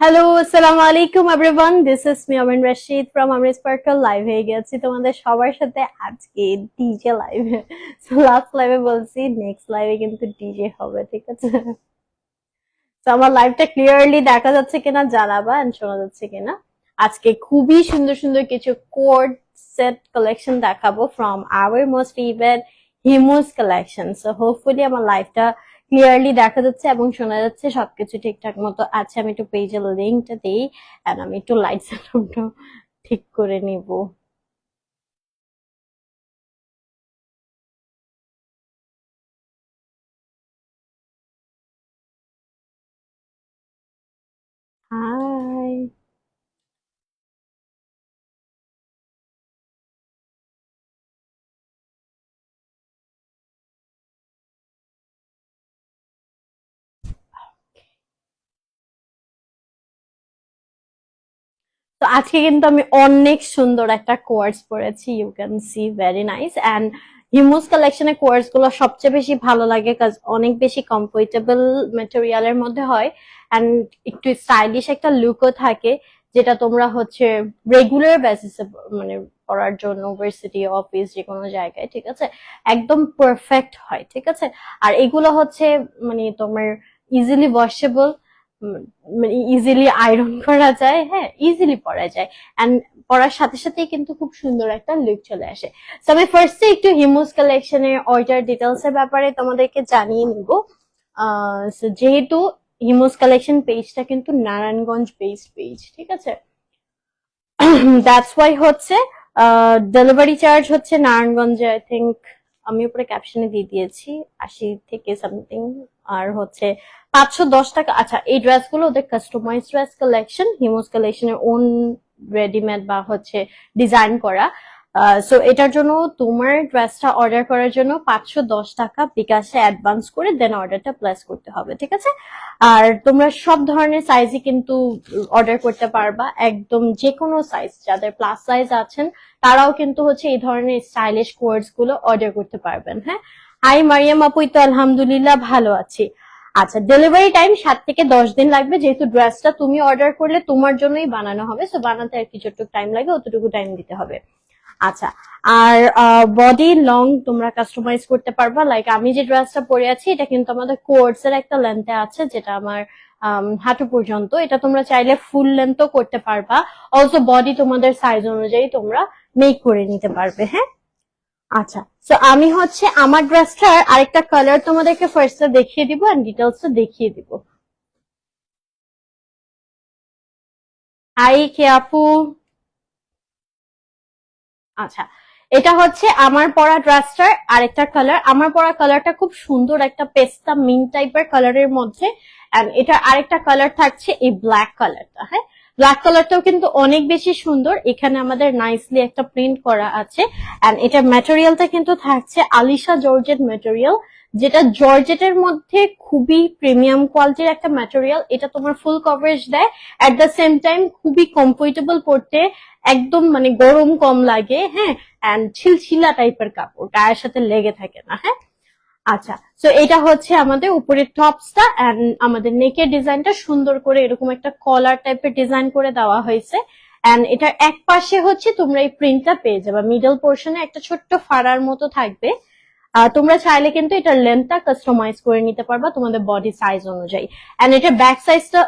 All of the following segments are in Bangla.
হ্যালো আসসালামু আলাইকুম everyone this is me Amin Rashid from Amir sparkle live হয়ে গেছি তোমাদের সবার সাথে আজকে ডিজে লাইভে লাস্ট লাইভে বলছি নেক্সট লাইভে কিন্তু ডিজে হবে, ঠিক আছে? তো আমার লাইভটা ক্লিয়ারলি দেখা যাচ্ছে কিনা জানাবা এন্ড শোনা যাচ্ছে কিনা। আজকে খুবই সুন্দর সুন্দর কিছু কোড সেট কালেকশন দেখাবো from our most favourite Himus collection so hopefully আমার লাইভটা ক্লিয়ারলি দেখা যাচ্ছে এবং শোনা যাচ্ছে সবকিছু ঠিকঠাক মতো আছে। আমি একটু পেজের লিঙ্কটা দিই এন্ড আমি একটু লাইট সেটআপটা ঠিক করে নিব। হাই আজকে কিন্তু আমি অনেক সুন্দর একটা কোয়ার্স পড়েছি you can see very nice and Himus কালেকশনের কোয়ার্সগুলো সবচেয়ে বেশি ভালো লাগে কাজ অনেক বেশি কমফোর্টেবল মেটেরিয়ালের মধ্যে হয়। অ্যান্ড একটু স্টাইলিশ একটা লুকও থাকে, যেটা তোমরা হচ্ছে রেগুলার বেসিসে মানে পড়ার জন্য ইউনিভার্সিটি অফিস যে কোনো জায়গায়, ঠিক আছে? একদম পারফেক্ট হয়, ঠিক আছে? আর এগুলো হচ্ছে মানে তোমার ইজিলি ওয়াশেবল মানে ইজিলি আয়রন করা যায় হ্যাঁ ইজিলি পরা যায়। অ্যান্ড পরার সাথে সাথেই কিন্তু খুব সুন্দর একটা লুক চলে আসে। তো আমি ফার্স্টে একটু হিমোস কালেকশনের অর্ডার ডিটেলস এর ব্যাপারে তোমাদেরকে জানিয়ে নিব। যেহেতু হিমোস কালেকশন পেজটা কিন্তু নারায়ণগঞ্জ বেসড পেজ ঠিক আছে? দ্যাটস ওয়াই হচ্ছে ডেলিভারি চার্জ হচ্ছে নারায়ণগঞ্জে আই থিঙ্ক আমি উপরে ক্যাপশনে দিয়ে দিয়েছি, আশি থেকে সামথিং আর হচ্ছে পাঁচশো দশ টাকা। আচ্ছা এই ড্রেসগুলো ওদের কাস্টমাইজ ড্রেস কালেকশন হিমোস কালেকশনের ওন রেডিমেড বা হচ্ছে ডিজাইন করা। সো এটার জন্য তোমার ড্রেসটা অর্ডার করার জন্য পাঁচশো দশ টাকা বিকাশে অ্যাডভান্স করে দেন অর্ডারটা প্লেস করতে হবে, ঠিক আছে? আর তোমরা সব ধরনের সাইজই কিন্তু অর্ডার করতে পারবা, একদম যে কোনো সাইজ যাদের প্লাস সাইজ আছেন, তারাও কিন্তু হচ্ছে এই ধরনের স্টাইলিশ কোর্সগুলো অর্ডার করতে পারবেন হ্যাঁ? হাই মারিয়াম আপুই তো আলহামদুলিল্লাহ ভালো আছি। আচ্ছা ডেলিভারি টাইম সাত থেকে দশ দিন লাগবে। যেহেতু ড্রেসটা তুমি অর্ডার করলে তোমার জন্যই বানানো হবে সো বানাতে আর কি যতটুকু টাইম লাগে অতটুকু টাইম দিতে হবে। আচ্ছা আর বডি লং তোমরা কাস্টমাইজ করতে পারবা। লাইক আমি যে ড্রেসটা পরে আছি এটা কিন্তু আমাদের কোর্স এর একটা লেন্থে আছে যেটা আমার আম, হাঁটু পর্যন্ত। এটা তোমরা চাইলে ফুল লেন্থও করতে পারবা। অলসো বডি তোমাদের সাইজ অনুযায়ী তোমরা মেক করে নিতে পারবে হ্যাঁ? আচ্ছা তো আমি হচ্ছে আমার ড্রেসটার আরেকটা কালার তোমাদেরকে ফার্স্টে দেখিয়ে দিব এন্ড ডিটেলসটা দেখিয়ে দিব। আই কে আপু? আচ্ছা এটা হচ্ছে আমার পরা ড্রেসটার আরেকটা কালার আমার পরা কালারটা খুব সুন্দর একটা পেস্তা মিন টাইপের কালারের মধ্যে। এটা আরেকটা কালার থাকছে এই ব্ল্যাক কালারটা হ্যাঁ? ব্ল্যাক কালারটাও কিন্তু অনেক বেশি সুন্দর। এখানে আমাদের নাইসলি একটা প্রিন্ট করা আছে। এন্ড এটার ম্যাটেরিয়ালটা কিন্তু থাকছে আলিশা জর্জেট ম্যাটেরিয়াল যেটা জর্জেটের মধ্যে খুবই প্রিমিয়াম কোয়ালিটির একটা ম্যাটেরিয়াল এটা তোমার ফুল কভারেজ দেয়। এট দ্য সেম টাইম খুবই কমফোর্টেবল পড়তে একদম মানে গরম কম লাগে হ্যাঁ? অ্যান্ড ছিলছিলা টাইপের কাপড়, গায়ের সাথে লেগে থাকে না হ্যাঁ? আচ্ছা তো এটা হচ্ছে আমাদের উপরের টপসটা এন্ড আমাদের নেকের ডিজাইনটা সুন্দর করে এরকম একটা কলার টাইপের ডিজাইন করে দেওয়া হয়েছে। এন্ড এটার এক পাশে হচ্ছে তোমরা এই প্রিন্টটা পেয়ে যাবে। মিডল পোর্শনে একটা ছোট্ট ফাড়ার মতো থাকবে। তোমরা চাইলে কিন্তু এটার লেন্থটা কাস্টমাইজ করে নিতে পারবা তোমাদের বডি সাইজ অনুযায়ী। এন্ড এটার ব্যাক সাইজটা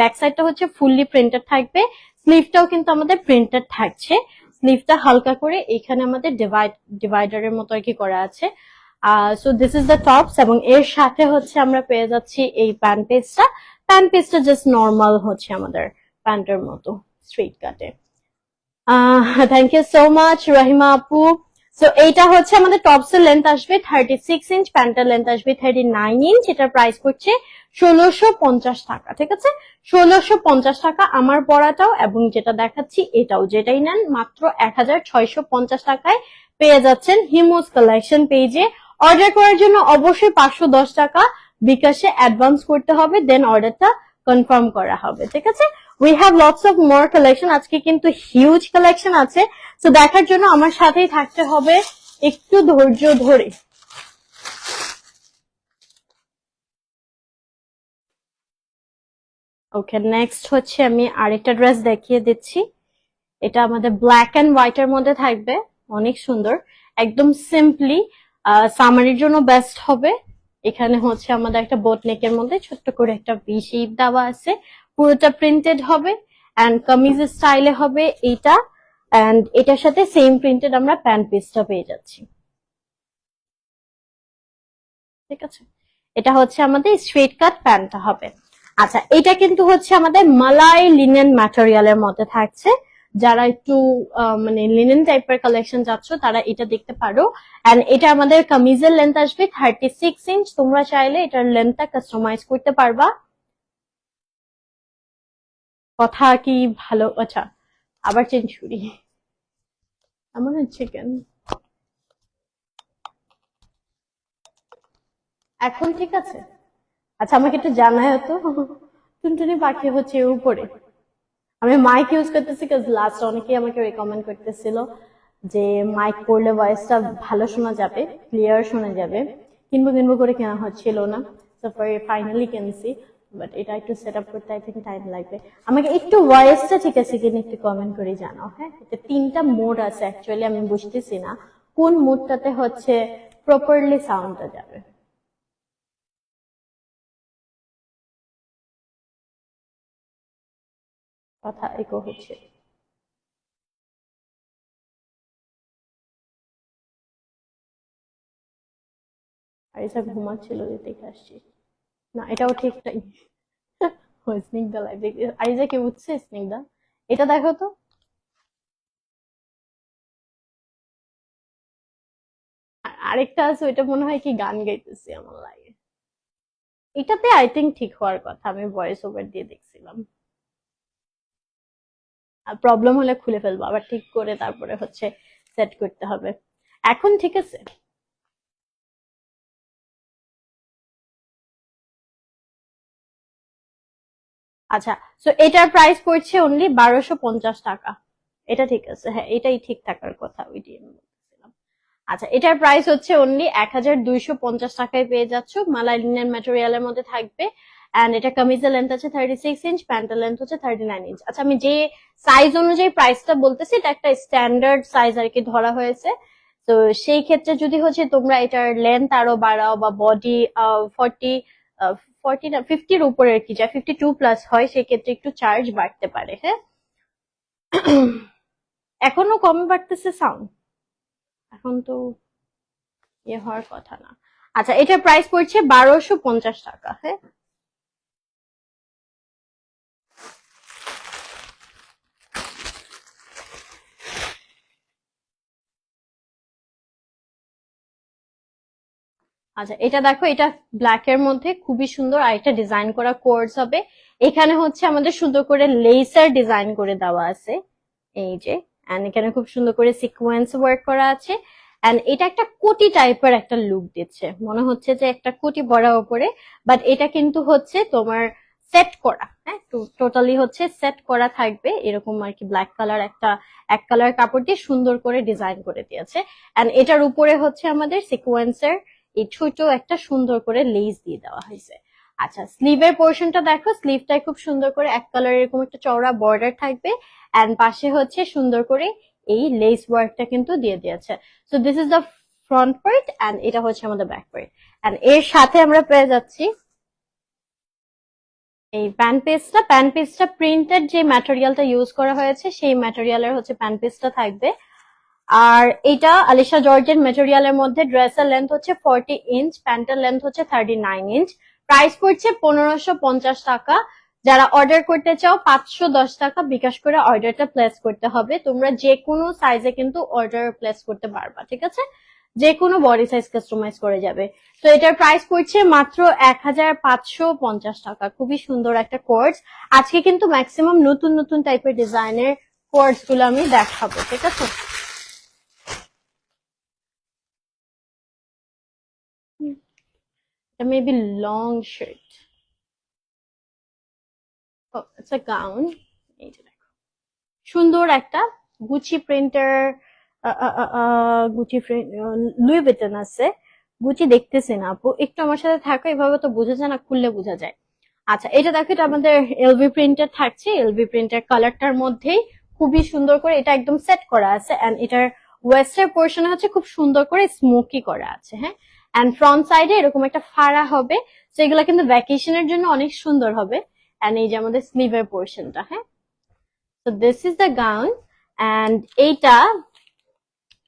ব্যাক সাইডটা হচ্ছে ফুললি প্রিন্টেড থাকবে। স্লিভটাও কিন্তু আমাদের প্রিন্টেড থাকছে। স্লিভটা হালকা করে এখানে আমাদের ডিভাইড ডিভাইডারের মতো আর কি করা আছে। So this is the tops এবং এর সাথে হচ্ছে আমরা পেয়ে যাচ্ছি এই প্যান্ট পিসটা প্যান্ট পিসটা জাস্ট নর্মাল হচ্ছে আমাদের প্যান্টের মতো স্ট্রেট কাটে thank you so much Rahima আপু। সো এইটা হচ্ছে আমাদের টপস এর লেন্থ আসবে থার্টি সিক্স ইঞ্চ প্যান্টের লেন্থ আসবে থার্টি নাইন ইঞ্চ এটার প্রাইস করছে ষোলোশো পঞ্চাশ টাকা, ঠিক আছে? ষোলোশো পঞ্চাশ টাকা আমার পড়াটাও এবং যেটা দেখাচ্ছি এটাও। যেটাই নেন মাত্র এক হাজার ছয়শো পঞ্চাশ টাকায় পেয়ে যাচ্ছেন হিমোস কালেকশন পেজে অর্ডার করার জন্য অবশ্যই পাঁচশো দশ টাকা বিকাশে অ্যাডভান্স করতে হবে দেন অর্ডারটা কনফার্ম করা হবে, ঠিক আছে? We have lots of more collection আজকে কিন্তু হিউজ কালেকশন আছে। তো দেখার জন্য আমার সাথেই থাকতে হবে, একটু ধৈর্য ধরে। ওকে নেক্সট হচ্ছে আমি আরেকটা ড্রেস দেখিয়ে দিচ্ছি। এটা আমাদের ব্ল্যাক অ্যান্ড হোয়াইটের মধ্যে থাকবে, অনেক সুন্দর। একদম সিম্পলি সামারির জন্য বেস্ট হবে। এখানে হচ্ছে আমাদের একটা বোট নেকের মধ্যে ছোট্ট করে একটা ভি শেপ দেওয়া আছে। পুরোটা প্রিন্টেড হবে অ্যান্ড কামিজ স্টাইলে হবে এটা। অ্যান্ড এটার সাথে সেম প্রিন্টেড আমরা প্যান্ট পিসটা পেয়ে যাচ্ছি। ঠিক আছে? এটা হচ্ছে আমাদের স্ট্রেট কাট প্যান্টটা হবে। আচ্ছা এটা কিন্তু হচ্ছে আমাদের মালাই লিনেন ম্যাটেরিয়ালের মধ্যে থাকছে। যারা একটু মানে লিনেন টাইপের কালেকশন যাচ্ছ, তারা এটা দেখতে পারো। এন্ড এটা আমাদের কামিজের লেন্থ আসবে থার্টি সিক্স ইঞ্চ তোমরা চাইলে এটার লেন্থটা কাস্টমাইজ করতে পারবা। কথা কি ভালো? আচ্ছা আবার চেঞ্জ করি। এমন হচ্ছে কেন? এখন ঠিক আছে? আচ্ছা আমাকে একটু জানায় তো। টুনটুনি পাখি হচ্ছে উপরে। আমি মাইক ইউজ করতেছি কাজ লাস্ট অনেকেই আমাকে রেকমেন্ড করতেছিল যে মাইক পড়লে ভয়েসটা ভালো শোনা যাবে ক্লিয়ার শোনা যাবে। কিনবো কিনবো করে কেনা হচ্ছিল না। তো ফাইনালি কিনছি। বাট এটা একটু সেট আপ করতে আই থিঙ্ক টাইম লাগবে। আমাকে একটু ভয়েসটা ঠিক আছে কিনা একটু কমেন্ট করে জানাও হ্যাঁ? এটা তিনটা মোড আছে অ্যাকচুয়ালি আমি বুঝতেছি না। কোন মোডটাতে হচ্ছে প্রপারলি সাউন্ডটা যাবে? কথা ইকো হচ্ছে। আরিসা ঘুমাচ্ছিল, যে দেখে আসছি। না, এটাও ঠিক স্নিগ্ধা লাইভ উঠছে, স্নিগ্ধা? এটা দেখো তো। আর আরেকটা আছে, ওইটা মনে হয় কি গান গাইতেছি আমার লাগে এটাতে আই থিঙ্ক ঠিক হওয়ার কথা, আমি ভয়েস ওভার দিয়ে দেখছিলাম। আর প্রবলেম হলে খুলে ফেলব, আবার ঠিক করে তারপরে হচ্ছে সেট করতে হবে। এখন ঠিক আছে। আচ্ছা তো এটার প্রাইস পড়ছে অনলি বারোশো পঞ্চাশ টাকা। এটা ঠিক আছে হ্যাঁ এটাই ঠিক থাকার কথা ওইটি আমি আচ্ছা এটার প্রাইস হচ্ছে অনলি এক হাজার দুইশো পঞ্চাশ টাকায় পেয়ে যাচ্ছ। মালাই লিনেন ম্যাটেরিয়ালের মধ্যে থাকবে অ্যান্ড এটা কামিজের লেন্থ আছে থার্টি সিক্স ইঞ্চ প্যান্টের লেন্থ হচ্ছে থার্টি নাইন ইঞ্চ আচ্ছা আমি যে সাইজ অনুযায়ী প্রাইসটা বলতেছি, এটা একটা স্ট্যান্ডার্ড সাইজ আর কি ধরা হয়েছে। তো সেই ক্ষেত্রে যদি হচ্ছে তোমরা এটার লেন্থ আরও বাড়াও বা বডি ফর্টি ফর্টি না ফিফটির উপরে আর কি, যা ফিফটি টু প্লাস হয় সেক্ষেত্রে একটু চার্জ বাড়তে পারে হ্যাঁ? এখনও কম বাড়তেছে সাউন্ড এখন তো ইয়ে হওয়ার কথা না। আচ্ছা এটার প্রাইস পড়ছে বারোশো পঞ্চাশ টাকা হ্যাঁ? আচ্ছা এটা দেখো, এটা ব্ল্যাক এর মধ্যে খুবই সুন্দর আর একটা ডিজাইন করা কোর্স হবে। এখানে হচ্ছে আমাদের সুন্দর করে লেসার ডিজাইন করে দেওয়া আছে। এই যে এন্ড এখানে খুব সুন্দর করে সিকোয়েন্স ওয়ার্ক করা আছে। এন্ড এটা একটা কোটি টাইপের একটা লুক দিচ্ছে। মনে হচ্ছে যে একটা কোটি বড়া উপরে বাট এটা কিন্তু হচ্ছে তোমার সেট করা হ্যাঁ? টোটালি হচ্ছে সেট করা থাকবে। এরকম আর কি ব্ল্যাক কালার একটা, এক কালার কাপড় দিয়ে সুন্দর করে ডিজাইন করে দিয়েছে। এন্ড এটার উপরে হচ্ছে আমাদের সিকোয়েন্সের এই ছোট একটা সুন্দর করে লেস দিয়ে দেওয়া হয়েছে। আচ্ছা স্লিভের পোর্শনটা দেখো স্লিভটা খুব সুন্দর করে এক কালার এরকম একটা চওড়া বর্ডার থাকবে এন্ড পাশে হচ্ছে সুন্দর করে এই লেস ওয়ার্কটা কিন্তু দিয়ে দিয়েছে। So this is the front part and এটা হচ্ছে আমাদের ব্যাক পার্ট এন্ড এর সাথে আমরা পেয়ে যাচ্ছি এই প্যান পিসটা প্যান পিসটা প্রিন্টেড যে ম্যাটেরিয়ালটা ইউজ করা হয়েছে, সেই ম্যাটেরিয়ালের হচ্ছে প্যান পিসটা থাকবে। আর এটা আলিশা জর্জের মেটেরিয়ালের মধ্যে ড্রেসের লেন্থ হচ্ছে ফর্টি ইঞ্চ প্যান্টের লেন্থ হচ্ছে থার্টি নাইন ইঞ্চ প্রাইস পড়ছে পনেরোশো পঞ্চাশ টাকা। যারা অর্ডার করতে চাও, পাঁচশো দশ টাকা বিকাশ করে অর্ডারটা প্লেস করতে হবে। তোমরা যে কোনো সাইজে কিন্তু অর্ডার প্লেস করতে পারবা, ঠিক আছে? যে কোনো বডি সাইজ কাস্টমাইজ করে যাবে। তো এটার প্রাইস পড়ছে মাত্র এক হাজার পাঁচশো পঞ্চাশ টাকা। খুবই সুন্দর একটা কোর্স আজকে কিন্তু ম্যাক্সিমাম নতুন নতুন টাইপের ডিজাইনের কোর্সগুলো আমি দেখাবো, ঠিক আছে? It may be long shirt. Oh, it's a gown. দেখো সুন্দর একটা Gucci printer Gucci Louis Vuitton আছে। গুচি দেখতেছি না আপু। একটু আমার সাথে থাকো এভাবে তো বোঝা যায় না খুললে বোঝা যায়। আচ্ছা এটা দেখো এটা আমাদের এলভি প্রিন্টের থাকছে। এলভি প্রিন্টের কালারটার মধ্যেই খুবই সুন্দর করে এটা একদম সেট করা আছে। এন্ড এটার ওয়েস্টার পোর্শনে হচ্ছে খুব সুন্দর করে স্মোকি করা আছে হ্যাঁ? এন্ড ফ্রন্ট সাইডে এরকম একটা ফাড়া হবে, তো এগুলো কিন্তু ভ্যাকেশনের জন্য অনেক সুন্দর হবে। এন্ড এই যে আমাদের স্লিভের পোর্শনটা হ্যাঁ? তো this is the gown and এইটা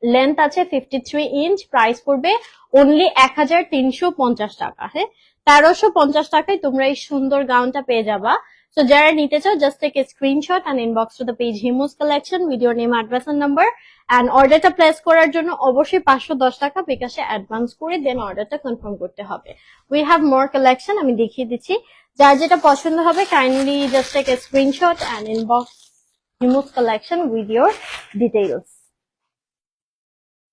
লেন্থ আছে ফিফটি থ্রি ইঞ্চ প্রাইস পড়বে অনলি এক হাজার তিনশো পঞ্চাশ টাকা হ্যাঁ? তেরোশো পঞ্চাশ টাকায় তোমরা এই সুন্দর গাউনটা পেয়ে যাবা। তো যারা নিতে চাও just take a screenshot and inbox to the page Himus collection video name address and number and অর্ডারটা প্লেস করার জন্য অবশ্যই পাঁচশো দশ টাকা বিকাশে অ্যাডভান্স করে দেন অর্ডারটা কনফার্ম করতে হবে। উই হ্যাভ মোর কালেকশন আমি দেখিয়ে দিচ্ছি। যার যেটা পছন্দ হবে kindly just take a screenshot and inbox Himus collection with your details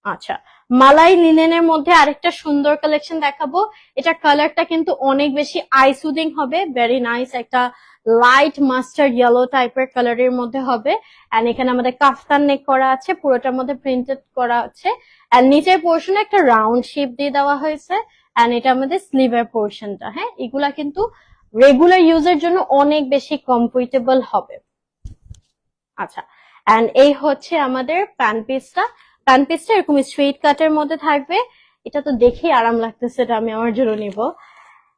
আচ্ছা মালাই লিনেনের মধ্যে আরেকটা সুন্দর কালেকশন দেখাবো। এটা কালারটা কিন্তু অনেক বেশি আই সুদিং হবে ভেরি নাইস একটা লাইট মাস্টার্ড ইয়েলো টাইপের কালারের মধ্যে হবে। এন্ড এখানে আমাদের কাফতান নেক করা আছে, পুরোটার মধ্যে প্রিন্টেড করা আছে। এন্ড নিচের পোর্শনে একটা রাউন্ড শেপ দিয়ে দেওয়া হয়েছে। এন্ড এটা আমাদের স্লিভের পোর্শনটা হ্যাঁ? এগুলা কিন্তু রেগুলার ইউজের জন্য অনেক বেশি কমফোর্টেবল হবে। আচ্ছা এন্ড এই হচ্ছে আমাদের প্যান পিসটা প্যান পিসটা এরকম স্ট্রেট কাটের মধ্যে থাকবে। এটা তো দেখেই আরাম লাগতেছে এটা আমি আমার জন্য নিব।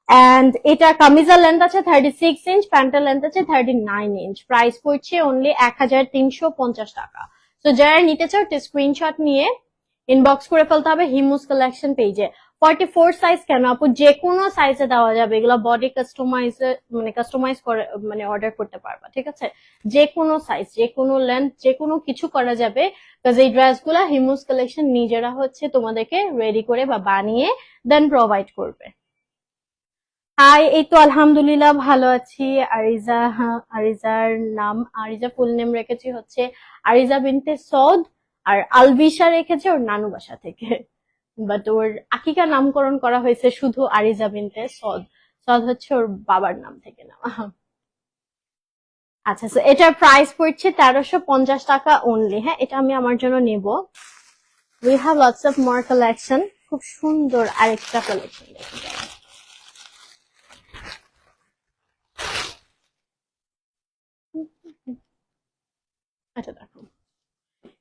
এন্ড এটা কামিজার লেন্থ আছে থার্টি সিক্স ইঞ্চ প্যান্টের লেন্থ আছে থার্টি নাইন ইঞ্চ প্রাইস পড়ছে অনলি এক হাজার তিনশো পঞ্চাশ টাকা। তো যারা নিতে চাও, একটা স্ক্রিনশট নিয়ে ইনবক্স করে ফেলতে হবে হিমুস কালেকশন পেজে ফর্টি ফোর সাইজ কেন আপু? যে কোনো সাইজে দেওয়া যাবে। এগুলো বডি কাস্টমাইজ মানে কাস্টমাইজ করে মানে অর্ডার করতে পারবা, ঠিক আছে? যে কোনো সাইজ যে কোনো লেন্থ যে কোনো কিছু করা যাবে। বিকজ এই ড্রেসগুলা হিমুস কালেকশন নিজেরা হচ্ছে তোমাদেরকে রেডি করে বা বানিয়ে দেন প্রোভাইড করবে। হাই এই তো আলহামদুলিল্লাহ ভালো আছি। আরিজা হ্যাঁ, আরিজার নাম আরিজা ফুল নেম রেখেছি হচ্ছে আরিজা বিনতে সদ আর আলবিশা রেখেছে ওর নানু বাসা থেকে। বাট ওর আকিকা নামকরণ করা হয়েছে শুধু আরিজা বিনতে সদ। সদ হচ্ছে ওর বাবার নাম থেকে নেওয়া। আচ্ছা এটার প্রাইস পড়ছে তেরোশো পঞ্চাশ টাকা অনলি হ্যাঁ এটা আমি আমার জন্য নেব। We have lots of more collection খুব সুন্দর আরেকটা কালেকশন দেখে এটা দেখো।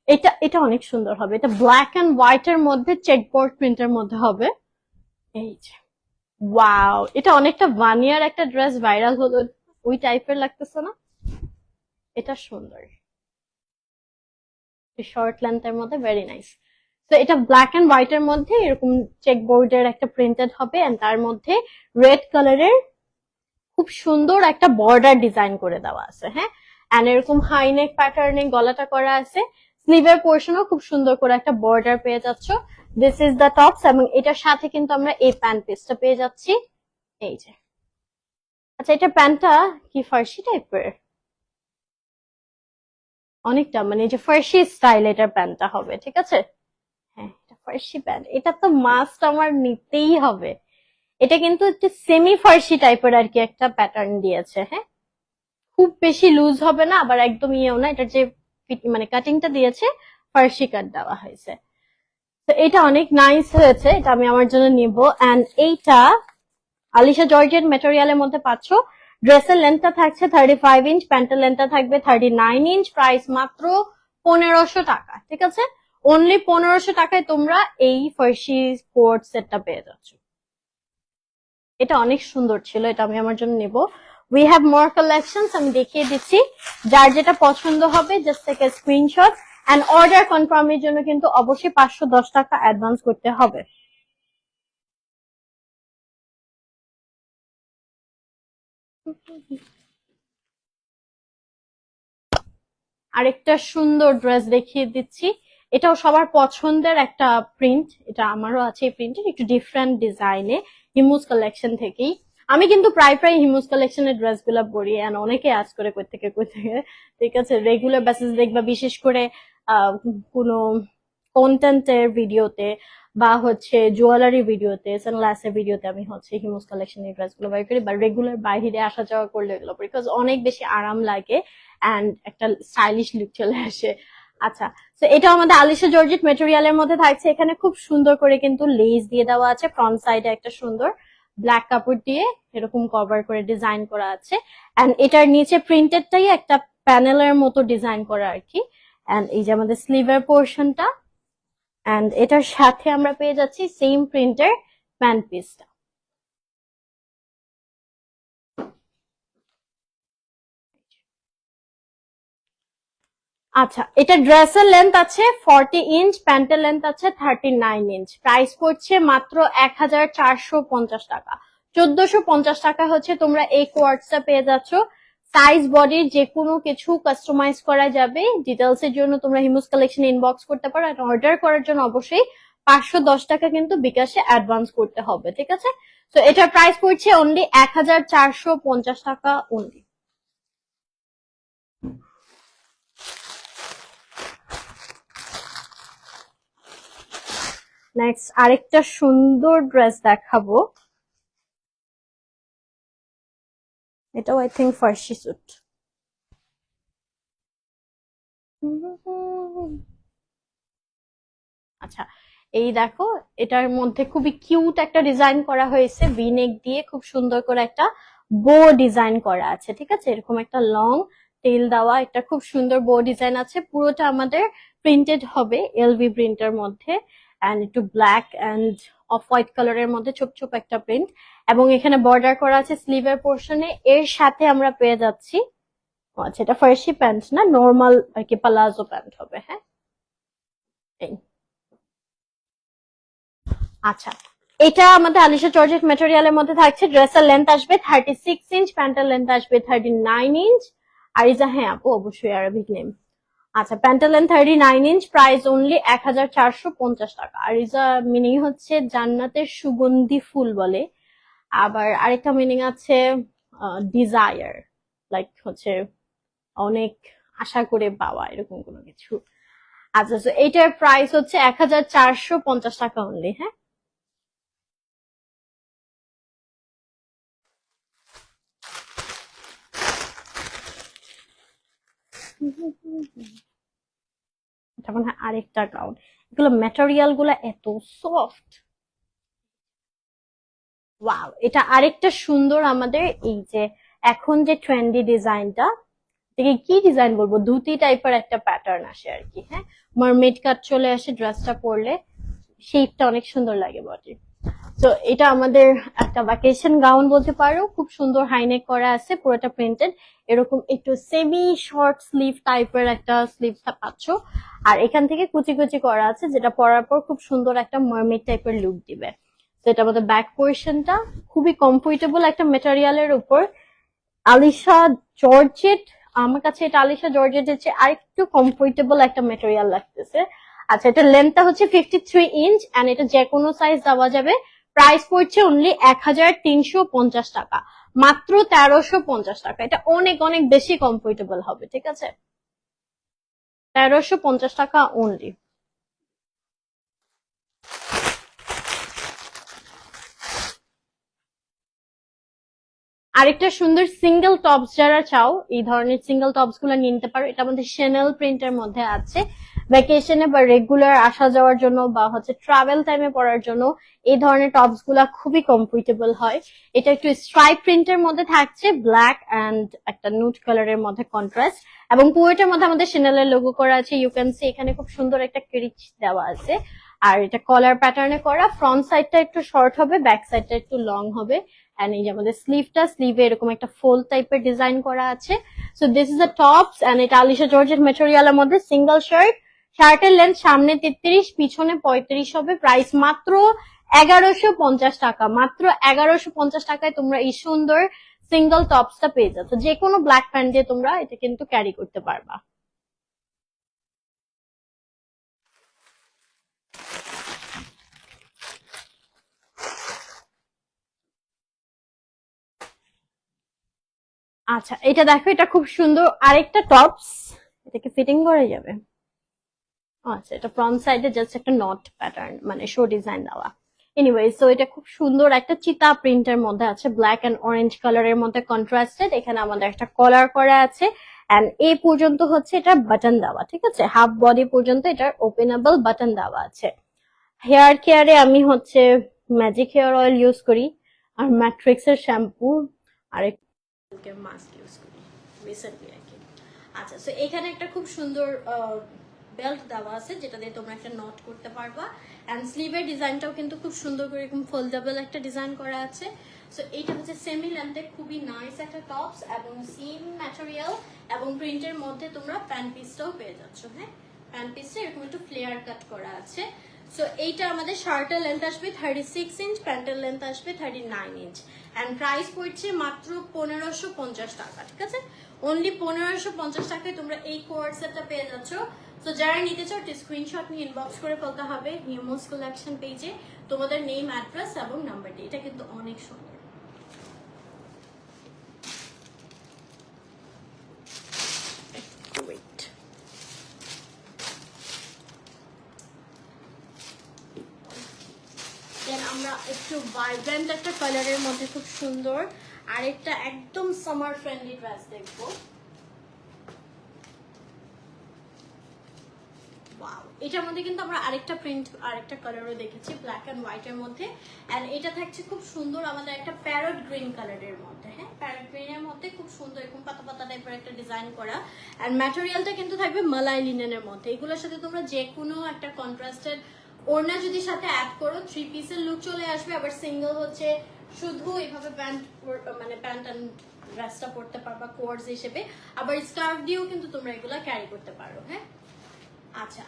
এটা এটা অনেক সুন্দর হবে। এটা ব্ল্যাক এন্ড হোয়াইট এর মধ্যে চেকবোর্ড প্রিন্টের মধ্যে হবে। এই যে ওয়াও এটা অনেকটা ভানিয়ার একটা ড্রেস ভাইরাল হলো। ওই টাইপের লাগতেছে না? এটা সুন্দর। শর্ট লেন্থের মধ্যে ভেরি নাইস তো এটা ব্ল্যাক এন্ড হোয়াইট এর মধ্যে, এরকম চেকবোর্ডের একটা প্রিন্টেড হবে এন্ড তার মধ্যে রেড কালারের খুব সুন্দর একটা বর্ডার ডিজাইন করে দেওয়া আছে হ্যাঁ? এন্ড এরকম হাই নেক প্যাটার্নে গলাটা করা আছে। স্লিভের পোর্শনও খুব সুন্দর করে একটা বর্ডার পেয়ে যাচ্ছ। দিস ইজ দ্য টপস এবং এটার সাথে কিন্তু আমরা এই প্যান্ট পিসটা পেয়ে যাচ্ছি। এই যে। আচ্ছা এটা প্যান্টটা কি ফার্সি টাইপের অনেকটা মানে যে ফার্সি স্টাইল এটার প্যান্টটা হবে, ঠিক আছে? হ্যাঁ এটা ফার্সি প্যান্ট এটা তো মাস্ট আমার নিতেই হবে। এটা কিন্তু একটু সেমি ফার্সি টাইপের আর কি একটা প্যাটার্ন দিয়েছে হ্যাঁ? খুব বেশি লুজ হবে না, আবার একদম ইয়েও না। এটার যে মানে কাটিংটা দিয়েছে ফার্সি কাট দেওয়া হয়েছে। তো এটা অনেক নাইস হয়েছে, এটা আমি আমার জন্য নিব। এন্ড এইটা আলিশা জর্জেট মেটেরিয়ালের মধ্যে পাচ্ছ। ড্রেসের লেন্থটা থাকছে থার্টি ফাইভ ইঞ্চ প্যান্টের লেন্থটা থাকবে থার্টি নাইন ইঞ্চ প্রাইস মাত্র পনেরোশো টাকা, ঠিক আছে? অনলি পনেরোশো টাকায় তোমরা এই ফার্সি স্পোর্টস সেটটা পেয়ে যাচ্ছ। এটা অনেক সুন্দর ছিল, এটা আমি আমার জন্য নেব। উই হ্যাভ মোর কালেকশনস আমি দেখিয়ে দিচ্ছি। যার যেটা পছন্দ হবে জাস্ট থেকে স্ক্রিনশট অ্যান্ড অর্ডার কনফার্মের জন্য কিন্তু অবশ্যই পাঁচশো দশ টাকা অ্যাডভান্স করতে হবে। আরেকটা সুন্দর ড্রেস দেখিয়ে দিচ্ছি। এটাও সবার পছন্দের একটা প্রিন্ট এটা আমারও আছে এই প্রিন্টের একটু ডিফারেন্ট ডিজাইনে হিমুজ কালেকশন থেকেই। আমি কিন্তু প্রায় প্রায় হিমুজ কালেকশনের ড্রেসগুলা পরি and অনেকে আজ করে কই থেকে কই থেকে ঠিক আছে রেগুলার বেসিস দেখবা বিশেষ করে কোনো কন্টেন্টের ভিডিওতে বা হচ্ছে জুয়েলারি ভিডিওতে সানগ্লাসের ভিডিওতে আমি হচ্ছে হিমুজ কালেকশনের ড্রেসগুলো বাই করি বা রেগুলার বাইরে আসা যাওয়া করলে এগুলো বিকজ অনেক বেশি আরাম লাগে অ্যান্ড একটা স্টাইলিশ লুক চলে আসে। আচ্ছা তো এটা আমাদের আলিশা জর্জিট মেটেরিয়ালের মধ্যে থাকছে, এখানে খুব সুন্দর করে কিন্তু লেস দিয়ে দেওয়া আছে ফ্রন্ট সাইডে একটা সুন্দর। ব্ল্যাক কাপড় দিয়ে এরকম কভার করে ডিজাইন করা আছে। এন্ড এটার নিচে প্রিন্টেডটাই একটা প্যানেলের মতো ডিজাইন করা আর কি। এন্ড এই যে আমাদের স্লিভের পোর্শনটা এন্ড এটার সাথে আমরা পেয়ে যাচ্ছি সেম প্রিন্টের প্যান্ট পিসটা আচ্ছা এটা ড্রেসের লেন্থ আছে ফর্টি ইঞ্চ প্যান্টের লেন্থ আছে থার্টি নাইন ইঞ্চ প্রাইস পড়ছে মাত্র এক হাজার চারশো পঞ্চাশ টাকা। চোদ্দশো পঞ্চাশ টাকা হচ্ছে তোমরা এই কোয়ার্টসটা পেয়ে যাচ্ছ। সাইজ বডির যে কোনো কিছু কাস্টমাইজ করা যাবে। ডিটেলস এর জন্য তোমরা হিমুস কালেকশন ইনবক্স করতে পারো আর অর্ডার করার জন্য অবশ্যই পাঁচশো দশ টাকা কিন্তু বিকাশে অ্যাডভান্স করতে হবে, ঠিক আছে? তো এটার প্রাইস পড়ছে অনলি এক হাজার চারশো পঞ্চাশ টাকা অনলি নেক্সট আরেকটা সুন্দর ড্রেস দেখাবো। এটাও আই থিঙ্ক ফার্সি স্যুট আচ্ছা এই দেখো, এটার মধ্যে খুবই কিউট একটা ডিজাইন করা হয়েছে। ভিনেক দিয়ে খুব সুন্দর করে একটা বো ডিজাইন করা আছে, ঠিক আছে? এরকম একটা লং টেল দেওয়া, একটা খুব সুন্দর বো ডিজাইন আছে। পুরোটা আমাদের প্রিন্টেড হবে এলভি প্রিন্টের মধ্যে। অ্যান্ড একটু ব্ল্যাক অ্যান্ড অফ হোয়াইট কালারের মধ্যে ছোপ ছোপ একটা প্রিন্ট এবং এখানে বর্ডার করা আছে স্লিভের পোর্শনে এর সাথে আমরা পেয়ে যাচ্ছি আচ্ছা এটা ফার্সি প্যান্ট না নর্মাল আর কি পালাজো প্যান্ট হবে হ্যাঁ? আচ্ছা এটা আমাদের আলিশা জর্জেট মেটেরিয়ালের মধ্যে থাকছে ড্রেসের লেন্থ আসবে থার্টি সিক্স ইঞ্চ প্যান্টের লেন্থ আসবে থার্টি নাইন ইঞ্চ আর ইজা হ্যাঁ আপু, অবশ্যই আরবিক নেম আচ্ছা প্যান্টের length thirty nine inch price only এক হাজার চারশো পঞ্চাশ টাকা। আর ইজা মিনিং হচ্ছে জান্নাতের সুগন্ধি ফুল বলে। আবার আরেকটা মিনিং আছে ডিজায়ার লাইক হচ্ছে অনেক আশা করে পাওয়া, এরকম কোনো কিছু। আচ্ছা এইটার প্রাইস হচ্ছে এক হাজার চারশো পঞ্চাশ টাকা অনলি হ্যাঁ? এটা মনে আরেকটা গাউন এগুলো ম্যাটেরিয়ালগুলা এত সফট ওয়াও এটা আরেকটা সুন্দর আমাদের এই যে এখন যে ট্রেন্ডি ডিজাইনটা এটাকে কি ডিজাইন বলব? ধুতি টাইপের একটা প্যাটার্ন আসে আর কি হ্যাঁ? মারমেড কাট চলে আসে ড্রেসটা পরলে শেপটা অনেক সুন্দর লাগে বডি তো এটা আমাদের একটা ভ্যাকেশন গাউন বলতে পারো। খুব সুন্দর হাইনেক করা আছে, পুরোটা প্রিন্টেড এরকম একটু সেমি শর্ট স্লিভ টাইপের একটা স্লিভ পাচ্ছ। আর এখান থেকে কুচি কুচি করা আছে, যেটা পরার পর খুব সুন্দর একটা মারমেড টাইপের লুক দিবে। তো এটা আমাদের ব্যাক পোর্শনটা খুবই কমফোর্টেবল একটা মেটেরিয়ালের উপর। আলিশা জর্জেট, আমার কাছে এটা আলিশা জর্জেটের চেয়ে আরেকটু কমফোর্টেবল একটা মেটেরিয়াল লাগতেছে। আচ্ছা এটা লেন্থটা হচ্ছে ফিফটি থ্রি ইঞ্চ অ্যান্ড এটা যে কোনো সাইজ দেওয়া যাবে। প্রাইস পড়ছে অনলি এক হাজার তিনশো পঞ্চাশ টাকা। মাত্র তেরোশো পঞ্চাশ টাকা। এটা অনেক অনেক বেশি কমফোর্টেবল হবে, ঠিক আছে? তেরোশো পঞ্চাশ টাকা অনলি আরেকটা সুন্দর সিঙ্গেল টপস যারা চাও, এই ধরনের সিঙ্গেল টপসগুলো নিতে পারো। এটা আমাদের শেনেল প্রিন্টের মধ্যে আছে। ভ্যাকেশনে বা রেগুলার আসা যাওয়ার জন্য বা হচ্ছে ট্রাভেল টাইমে পড়ার জন্য এই ধরনের টপসগুলা খুবই কমফোর্টেবল হয়। এটা একটু স্ট্রাইপ প্রিন্টের মধ্যে থাকছে ব্ল্যাক অ্যান্ড একটা নুট কালারের মধ্যে কন্ট্রাস্ট এবং পুরোটার মধ্যে আমাদের শেনেলের লোগো করা আছে। ইউ ক্যান সি এখানে খুব সুন্দর একটা ক্রিচ দেওয়া আছে। আর এটা কলার প্যাটার্নে করা। ফ্রন্ট সাইডটা একটু শর্ট হবে ব্যাক সাইডটা একটু লং হবে। এন্ড এই যে আমাদের স্লিভটা স্লিভে এরকম একটা ফোল টাইপের ডিজাইন করা আছে। So this is the tops and এটা আলিশা জর্জের মেটেরিয়ালের মধ্যে সিঙ্গেল শার্ট শার্টের লেন্থ সামনে তেত্রিশ, পিছনে পঁয়ত্রিশ হবে। প্রাইস মাত্র এগারোশো পঞ্চাশ টাকা। মাত্র এগারোশো পঞ্চাশ টাকায় তোমরা এই সুন্দর সিঙ্গেল টপসটা পেয়ে যাচ্ছ। যে কোনো ব্ল্যাক প্যান্ট দিয়ে তোমরা এটা কিন্তু ক্যারি করতে পারবা। আচ্ছা এটা দেখো, এটা খুব সুন্দর। আরেকটা টপস এটাকে ফিটিং করা যাবে। আচ্ছা এটা ফ্রন্ট সাইডে জাস্ট একটা নট প্যাটার্ন মানে শো ডিজাইন দেওয়া। এনিওয়ে সো এটা খুব সুন্দর একটা চিতা প্রিন্টের মধ্যে আছে ব্ল্যাক এন্ড অরেঞ্জ কালারের মধ্যে কন্ট্রাস্টেড এখানে আমাদের একটা কলার করা আছে এন্ড এ পর্যন্ত হচ্ছে এটা বাটন দেওয়া, ঠিক আছে? হাফ বডি পর্যন্ত এটার ওপেনেবল বাটন দেওয়া আছে। হেয়ার কেয়ারে আমি হচ্ছে ম্যাজিক হেয়ার অয়েল ইউজ করি, আর ম্যাট্রিক্সের শ্যাম্পু আর মাস্ক ইউজ করি রিসেন্টলি আর কি আচ্ছা সো এখানে একটা খুব সুন্দর বেল্ট দেওয়া আছে, যেটা দিয়ে তোমরা একটা নট করতে পারবা। অ্যান্ড স্লিভের ডিজাইনটাও কিন্তু খুব সুন্দর করে এরকম ফোল্ডেবল একটা ডিজাইন করা আছে। সো এইটা হচ্ছে সেমি লেন্থে খুবই নাইস একটা টপস এবং সেম ম্যাটেরিয়াল এবং প্রিন্টের মধ্যে তোমরা প্যান্ট পিসটাও পেয়ে যাচ্ছ হ্যাঁ? প্যান্ট পিসটা এরকম একটু ফ্লেয়ার কাট করা আছে। সো এইটা আমাদের শার্টের লেন্থ আসবে থার্টি সিক্স ইঞ্চ প্যান্টের লেন্থ আসবে thirty nine inch and price পড়ছে মাত্র পনেরোশো পঞ্চাশ টাকা, ঠিক আছে? অনলি পনেরোশো পঞ্চাশ টাকায় তোমরা এই কোয়ার সেটটা পেয়ে যাচ্ছ। তো যারা নিতে চাও, একটি স্ক্রিনশট নিয়ে ইনবক্স করে ফেলতে হবে হিউমোস কালেকশন পেজে তোমাদের নেম অ্যাড্রেস এবং নাম্বারটি এটা কিন্তু অনেক সুন্দর। আমরা একটু একটা কালারের মধ্যে খুব সুন্দর। আরেকটা একদম সামার ফ্রেন্ডলি ড্রেস দেখব। এটার মধ্যে কিন্তু আমরা আরেকটা প্রিন্ট আরেকটা কালারও দেখেছি ব্ল্যাক অ্যান্ড হোয়াইটের মধ্যে। অ্যান্ড এটা থাকছে খুব সুন্দর আমাদের একটা প্যারট গ্রিন কালারের মধ্যে হ্যাঁ? প্যারট গ্রিনের মধ্যে খুব সুন্দর, এরকম পাতা পাতা টাইপের একটা ডিজাইন করা। অ্যান্ড ম্যাটেরিয়ালটা কিন্তু থাকবে মালাই লিনেনের মধ্যে। এগুলোর সাথে তোমরা যে কোনো একটা কন্ট্রাস্টেড ওড়না যদি সাথে অ্যাড করো থ্রি পিসের লুক চলে আসবে। আবার সিঙ্গেল হচ্ছে শুধু এইভাবে প্যান্ট মানে প্যান্ট অ্যান্ড ড্রেসটা পরতে পারবা কোয়ার্স হিসেবে। আবার স্কার্ফ দিয়েও কিন্তু তোমরা এগুলো ক্যারি করতে পারো হ্যাঁ? আচ্ছা।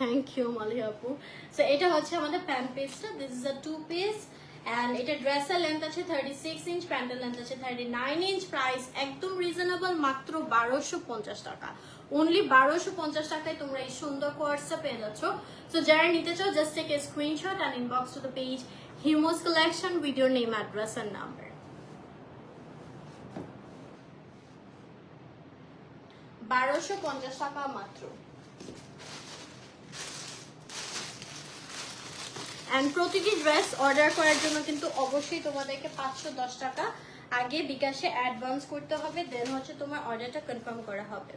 থ্যাংক ইউ মালি আপু সো এটা হচ্ছে আমাদের প্যান্ট পিসটা this is a two piece and এটা ড্রেসের লেন্থ আছে থার্টি সিক্স ইঞ্চ প্যান্টের লেন্থ আছে থার্টি নাইন ইঞ্চ প্রাইস একদম রিজনেবল মাত্র বারোশো পঞ্চাশ টাকা। অনলি বারোশো পঞ্চাশ টাকায় তোমরা এই সুন্দর কোয়ার্সটা পেয়ে যাচ্ছ। সো যারা নিতে চাও just take a screenshot and inbox to the page Himus collection your name address and number বারোশো পঞ্চাশ টাকা মাত্র। অ্যান্ড প্রতিটি ড্রেস অর্ডার করার জন্য কিন্তু অবশ্যই তোমাদেরকে পাঁচশো দশ টাকা আগে বিকাশে অ্যাডভান্স করতে হবে দেন হচ্ছে তোমার অর্ডারটা কনফার্ম করা হবে।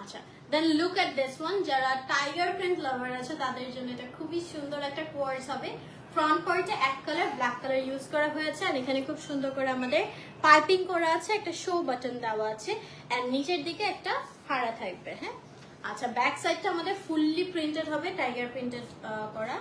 আচ্ছা then look at this one যারা টাইগার প্রিন্ট লাভার আছে, তাদের জন্য এটা খুবই সুন্দর একটা কোয়ার্স হবে। ফ্রন্ট পার্টে এক কালার ব্ল্যাক কালার ইউজ করা হয়েছে আর এখানে খুব সুন্দর করে আমাদের পাইপিং করা আছে, একটা শো বাটন দেওয়া আছে এন্ড নিচের দিকে একটা ফাড়া থাকবে হ্যাঁ? আচ্ছা ব্যাক সাইডটা আমাদের ফুললি প্রিন্টেড হবে টাইগার প্রিন্টেড করা।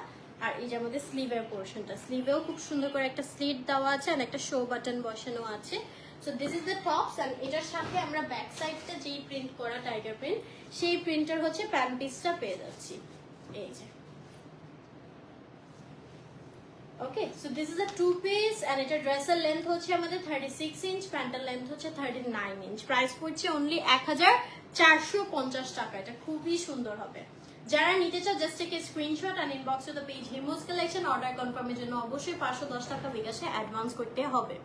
আর এই যে আমাদের স্লিভের পোর্শনটা স্লিভেও খুব সুন্দর করে একটা স্লিট দেওয়া আছে আর একটা শো বাটন বসানো আছে। So this is the tops and এটার সাথে আমরা ব্যাক সাইডটা যেই প্রিন্ট করা টাইগার প্রিন্ট সেই প্রিন্টার হচ্ছে প্যান পিসটা পেয়ে যাচ্ছি। এই যে। Okay so this is a two piece and এটা ড্রেসের লেন্থ হচ্ছে আমাদের থার্টি সিক্স ইঞ্চ প্যান্টের লেন্থ হচ্ছে থার্টি নাইন ইঞ্চ প্রাইস পড়ছে অনলি এক হাজার চারশো পঞ্চাশ টাকা, এটা খুবই সুন্দর হবে। যারা নিতে চাও জাস্ট থেকে screenshot and inbox to the page Himus collection order কনফার্মের জন্য অবশ্যই পাঁচশো দশ টাকা বিকাশে অ্যাডভান্স করতে হবে।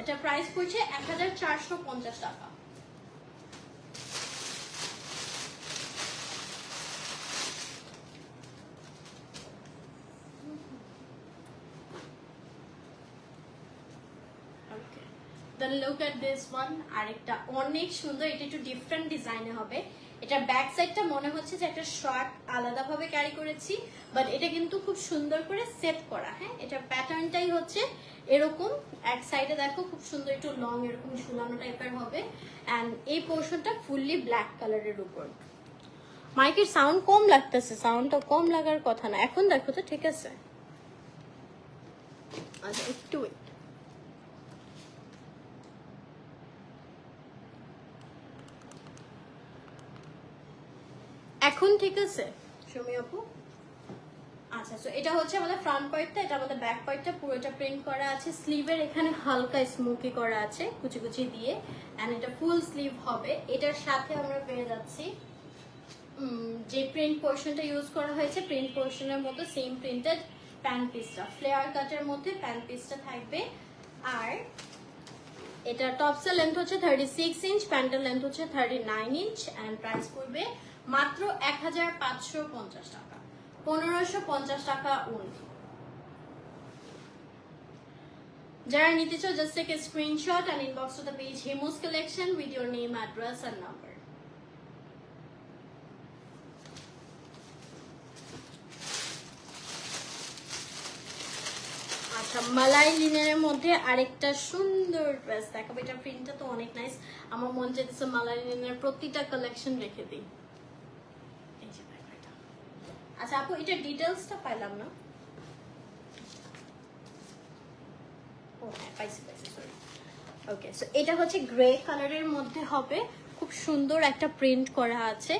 এটা প্রাইস পড়ছে এক হাজার চারশো পঞ্চাশ টাকা then look at this one আরেকটা অনেক সুন্দর, এটা একটু ডিফারেন্ট ডিজাইনে হবে। এটা ব্যাক সাইডটা মনে হচ্ছে যে একটা শার্ট আলাদাভাবে ক্যারি করেছি বাট এটা কিন্তু খুব সুন্দর করে সেট করা হ্যাঁ? এটা প্যাটার্নটাই হচ্ছে এরকম। এক সাইডে দেখো খুব সুন্দর একটু লং এরকম ঝুলানো টাইপের হবে। অ্যান্ড এই পোর্শনটা ফুললি ব্ল্যাক কালারের উপর। মাইকের সাউন্ড কম লাগতেছে সাউন্ডটা কম লাগার কথা না। এখন দেখো তো, ঠিক আছে? আচ্ছা একটু wait। এখন ঠিক আছে। সমী আপু? আচ্ছা তো এটা হচ্ছে আমাদের ফ্রন্ট পার্টটা এটা আমাদের ব্যাক পার্টটা পুরোটা প্রিন্ট করা আছে। স্লিভের এখানে হালকা স্মোকি করা আছে কুচি কুচি দিয়ে। এন্ড এটা ফুল স্লিভ হবে। এটার সাথে আমরা পেয়ে যাচ্ছি যে প্রিন্ট পোর্শনটা ইউজ করা হয়েছে প্রিন্ট পোর্শনের মতো সেম প্রিন্টেড প্যান্ট পিসটা ফ্লেয়ার কাটের মধ্যে প্যান্ট পিসটা থাকবে। আর এটা টপসের লেন্থ হচ্ছে থার্টি সিক্স ইঞ্চ প্যান্টের লেন্থ হচ্ছে thirty nine inch and price পড়বে মাত্র এক হাজার পাঁচশো পঞ্চাশ টাকা। পনেরোশো পঞ্চাশ টাকা উন যারা নিতে চাও just take screenshot and inbox to the page Himus collection with your name address and number আচ্ছা মালাই লিনের মধ্যে আরেকটা সুন্দর ড্রেস দেখাবো। এটা প্রিন্টটা তো অনেক নাইস আমার মন চাইতেছে মালাই লিনের প্রতিটা কালেকশন রেখে দিই। আচ্ছা আপু, এটা ডিটেলসটা পাইলাম না। হ্যাঁ ওকে সো এটা হচ্ছে গ্রে কালারের মধ্যে হবে। খুব সুন্দর একটা প্রিন্ট করা আছে।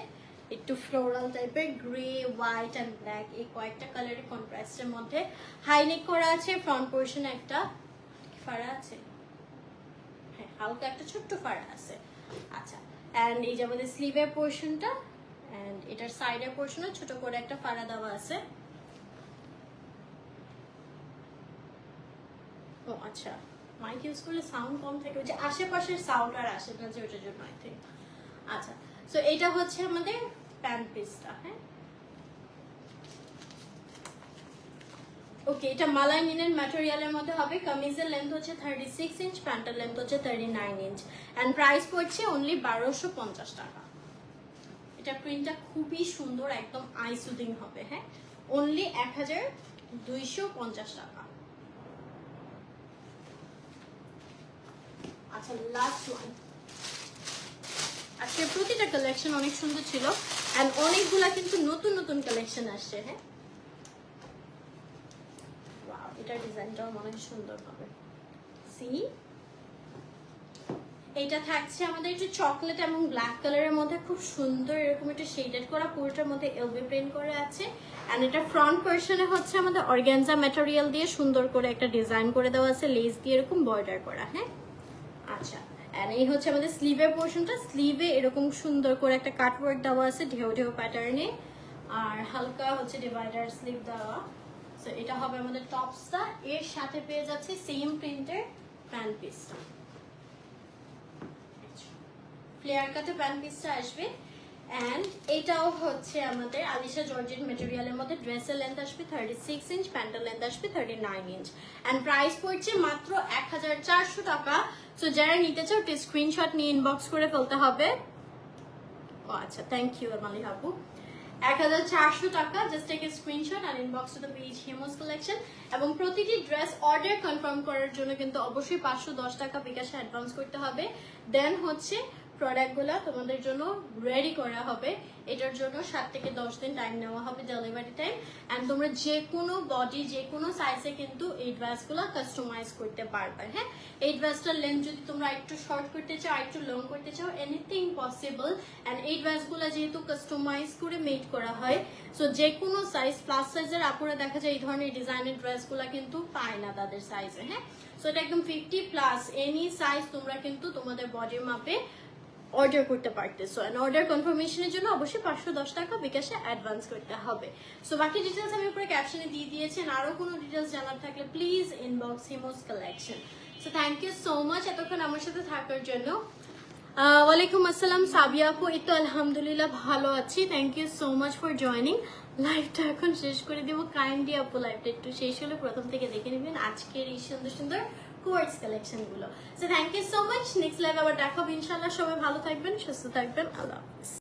একটু ফ্লোরাল টাইপের গ্রে হোয়াইট অ্যান্ড ব্ল্যাক এই কয়েকটা কালারের কন্ট্রাস্টের মধ্যে। হাইনেক করা আছে ফ্রন্ট পোর্শনে একটা ফাড়া আছে। হ্যাঁ হালকা একটা ছোট্ট ফাড়া আছে। আচ্ছা অ্যান্ড এই যে আমাদের স্লিভের পোর্শনটা অ্যান্ড এটার সাইডের পোর্শনে ছোট করে একটা ফাড়া দেওয়া আছে। ও আচ্ছা। মাইক ইউজ করলে সাউন্ড কম থাকে। যে আশেপাশের সাউন্ড আর আসে না যে ওটার জন্য আই থিঙ্ক আচ্ছা। সো এটা হচ্ছে আমাদের প্যান্ট পিসটা হ্যাঁ? ওকে এটা মালাই লিনেন ম্যাটেরিয়ালের মধ্যে হবে। কামিজের লেন্থ হচ্ছে থার্টি সিক্স ইঞ্চ প্যান্টের লেন্থ হচ্ছে thirty nine inch and price পড়ছে অনলি বারোশো পঞ্চাশ টাকা। এটা প্রিন্টটা খুবই সুন্দর, একদম আই সুদিং হবে হ্যাঁ? অনলি এক হাজার দুইশো পঞ্চাশ টাকা। আচ্ছা প্রতিটা কালেকশন অনেক সুন্দর ছিল অনেকগুলা কিন্তু নতুন নতুন কালেকশন আসছে হ্যাঁ? এটার ডিজাইনটাও হয় সুন্দর হবে। সি এটা থাকছে আমাদের একটু চকলেট এবং ব্ল্যাক কালারের মধ্যে, খুব সুন্দর এরকম একটু শেডেড করা, পুরোটার মধ্যে এলবি প্রিন্ট করে আছে। এন্ড এটা ফ্রন্ট পোর্শনে হচ্ছে আমাদের অর্গ্যানজা ম্যাটেরিয়াল দিয়ে সুন্দর করে একটা ডিজাইন করে দেওয়া আছে লেস দিয়ে এরকম বর্ডার করা হ্যাঁ? আচ্ছা এন্ড এই হচ্ছে আমাদের স্লিভের পোর্শনটা স্লিভে এরকম সুন্দর করে একটা কাটওয়ার্ক দেওয়া আছে, ঢেউ ঢেউ প্যাটার্নে আর হালকা হচ্ছে ডিভাইডার স্লিভ দেওয়া। সো এটা হবে আমাদের টপসটা এর সাথে পেয়ে যাচ্ছে সেম প্রিন্টের প্যান্ট পিসটা ফ্লেয়ার কাটে প্যান্ট পিসটা আসবে। অ্যান্ড এটাও হচ্ছে আমাদের আলিশা জর্জেট মেটেরিয়ালের মধ্যে ড্রেসের লেন্থ আসবে থার্টি সিক্স ইঞ্চ প্যান্টের লেন্থ আসবে thirty nine inch and price পড়ছে মাত্র এক হাজার চারশো টাকা। সো যারা নিতে চাও, একটি স্ক্রিনশট নিয়ে ইনবক্স করে ফেলতে হবে। ও আচ্ছা থ্যাংক ইউ মালি হাবু এক হাজার চারশো টাকা just take screenshot R inbox to the page Himus collection এবং প্রতিটি ড্রেস অর্ডার কনফার্ম করার জন্য কিন্তু অবশ্যই পাঁচশো দশ টাকা বিকাশে অ্যাডভান্স করতে হবে। দেন হচ্ছে প্রোডাক্টগুলো তোমাদের জন্য রেডি করা হবে। এটার জন্য সাত থেকে দশ দিন টাইম নেওয়া হবে ডেলিভারি টাইম অ্যান্ড তোমরা যে কোনো বডি যে কোনো সাইজে কিন্তু এই ড্রেসগুলো কাস্টমাইজ করতে পারবে হ্যাঁ? এই ড্রেসটার লেন্থ যদি তোমরা একটু শর্ট করতে চাও একটু লং করতে চাও এনিথিং পসিবল অ্যান্ড এই ড্রেসগুলো যেহেতু কাস্টমাইজ করে মেড করা হয় সো যে কোনো সাইজ প্লাস সাইজের আপুরা দেখা যায় এই ধরনের ডিজাইনের ড্রেসগুলো কিন্তু পায় না তাদের সাইজে হ্যাঁ? সো এটা একদম ফিফটি প্লাস এনি সাইজ তোমরা কিন্তু তোমাদের বডির মাপে অর্ডার করতে পারতেছো। অ্যান্ড অর্ডার কনফার্মেশনের জন্য অবশ্যই পাঁচশো দশ টাকা বিকাশে অ্যাডভান্স করতে হবে। সো বাকি ডিটেলস আমি উপরে ক্যাপশনে দিয়ে দিয়েছেন আরও কোনো ডিটেলস জানার থাকলে please inbox Himus collection so thank you so much এতক্ষণ আমার সাথে থাকার জন্য। ওয়ালাইকুম আসসালাম সাবিয়া আপু। এই তো আলহামদুলিল্লাহ ভালো আছি। Thank you so much for joining লাইভটা এখন শেষ করে দেবো। কাইন্ডলি আপু লাইভটা একটু শেষ হলে প্রথম থেকে দেখে নেবেন। আজকের এই সুন্দর সুন্দর কোয়ার্টস কালেকশনগুলো। So thank you so much next live আবার দেখাবো ইনশাল্লাহ সবাই ভালো থাকবেন, সুস্থ থাকবেন। আল্লাহ